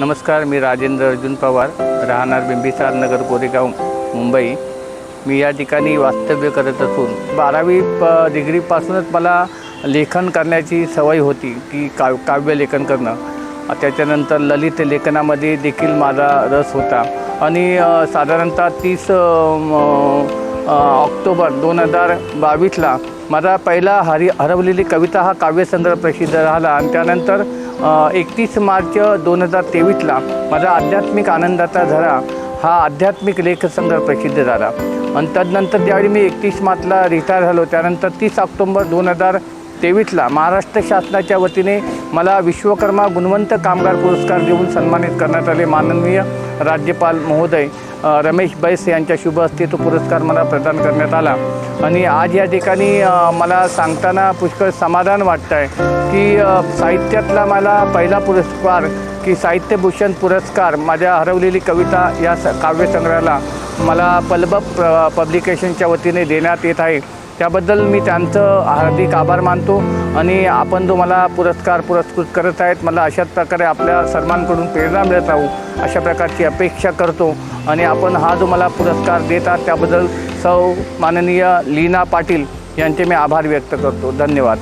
नमस्कार मी राजेंद्र अर्जुन पवार राहणार बिंबिसार नगर कोरेगाव मुंबई. मी या ठिकाणी वास्तव्य करत असून बारावी प डिग्रीपासूनच मला लेखन करण्याची सवय होती की काव काव्यलेखन करणं. त्याच्यानंतर ललित लेखनामध्ये देखील माझा रस होता. आणि साधारणतः तीस ऑक्टोबर दोन हजार बावीसला माझा पहिला हरी हरवलेली कविता हा काव्यसंग्रह प्रसिद्ध झाला. आणि त्यानंतर एकतीस मार्च दोन हजार तेवीसला माझा आध्यात्मिक आनंदाचा झरा हा आध्यात्मिक लेखसंग्रह प्रसिद्ध झाला. आणि तदनंतर ज्यावेळी मी एकतीस मार्चला रिटायर झालो त्यानंतर तीस ऑक्टोंबर दोन हजार तेवीसला महाराष्ट्र शासनाच्या वतीने मला विश्वकर्मा गुणवंत कामगार पुरस्कार देऊन सन्मानित करण्यात आले. माननीय राज्यपाल महोदय रमेश बैस यांच्या शुभ हस्ते तो पुरस्कार मला प्रदान करण्यात आला. आणि आज या ठिकाणी मला सांगताना पुष्कळ समाधान वाटतं आहे की साहित्यातला मला पहिला पुरस्कार की साहित्यभूषण पुरस्कार माझ्या हरवलेली कविता या स काव्यसंग्रहाला मला पल्ब प पब्लिकेशनच्या वतीने देण्यात येत आहे. त्याबद्दल मी त्यांचं हार्दिक आभार मानतो आणि आपण जो मला पुरस्कार पुरस्कृत करत आहेत मला अशाच प्रकारे आपल्या सर्वांकडून प्रेरणा मिळत राहू अशा प्रकारची अपेक्षा करतो. आणि आपण हा जो मला पुरस्कार देतात त्याबद्दल सौ माननीय लीना पाटील यांचे मी आभार व्यक्त करतो. धन्यवाद.